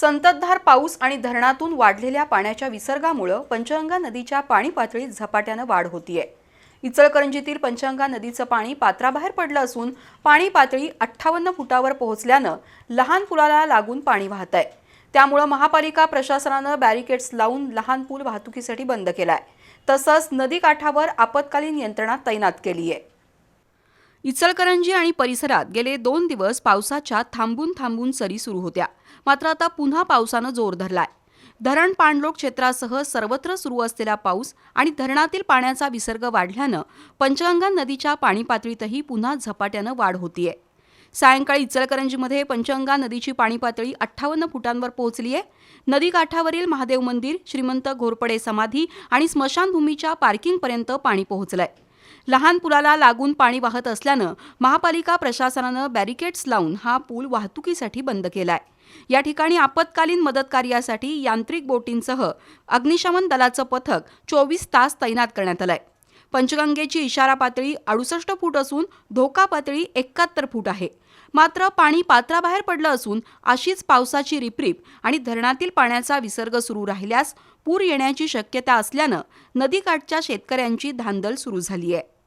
संततधार पाऊस आणि धरणातून वाढलेल्या पाण्याच्या विसर्गामुळं पंचगंगा नदीच्या पाणी पातळीत झपाट्यानं वाढ होतीये. इचलकरंजीतील पंचगंगा नदीचं पाणी पात्राबाहेर पडलं असून पाणी पातळी अठ्ठावन्न फुटावर पोहोचल्यानं लहान पुलाला लागून पाणी वाहत आहे त्यामुळं महापालिका प्रशासनानं बॅरिकेड्स लावून लहान पूल वाहतुकीसाठी बंद केलाय. तसंच नदीकाठावर आपत्कालीन यंत्रणा तैनात केली आहे इचलकरंजी आणि परिसरात गेले दोन दिवस पावसाच्या थांबून थांबून सरी सुरू होत्या. मात्र आता पुन्हा पावसानं जोर धरलाय. धरण पाणलोट क्षेत्रासह सर्वत्र सुरू असलेला पाऊस आणि धरणातील पाण्याचा विसर्ग वाढल्यानं पंचगंगा नदीच्या पाणी पातळीतही पुन्हा झपाट्यानं वाढ होतीये. सायंकाळी इचलकरंजीमध्ये पंचगंगा नदीची पाणी पातळी अठ्ठावन्न फुटांवर पोहोचली आहे. नदीकाठावरील महादेव मंदिर श्रीमंत घोरपडे समाधी आणि स्मशानभूमीच्या पार्किंगपर्यंत पाणी पोहोचलंय. लहान पुलाला लागून पाणी वाहत असल्यानं महापालिका प्रशासनानं बॅरिकेड्स लावून हा पूल वाहतुकीसाठी बंद केलाय. या ठिकाणी आपत्कालीन मदत कार्यासाठी यांत्रिक बोटींसह अग्निशमन दलाचं पथक चोवीस तास तैनात करण्यात आलंय. पंचगंगेची इशारा पातळी अडुसष्ट फूट असून धोका पातळी एकाहत्तर फूट आहे. मात्र पाणी पात्राबाहेर पडलं असून अशीच पावसाची रिपरिप आणि धरणातील पाण्याचा विसर्ग सुरू राहिल्यास पूर येण्याची शक्यता असल्यानं नदीकाठच्या शेतकऱ्यांची धांदल सुरू झाली आहे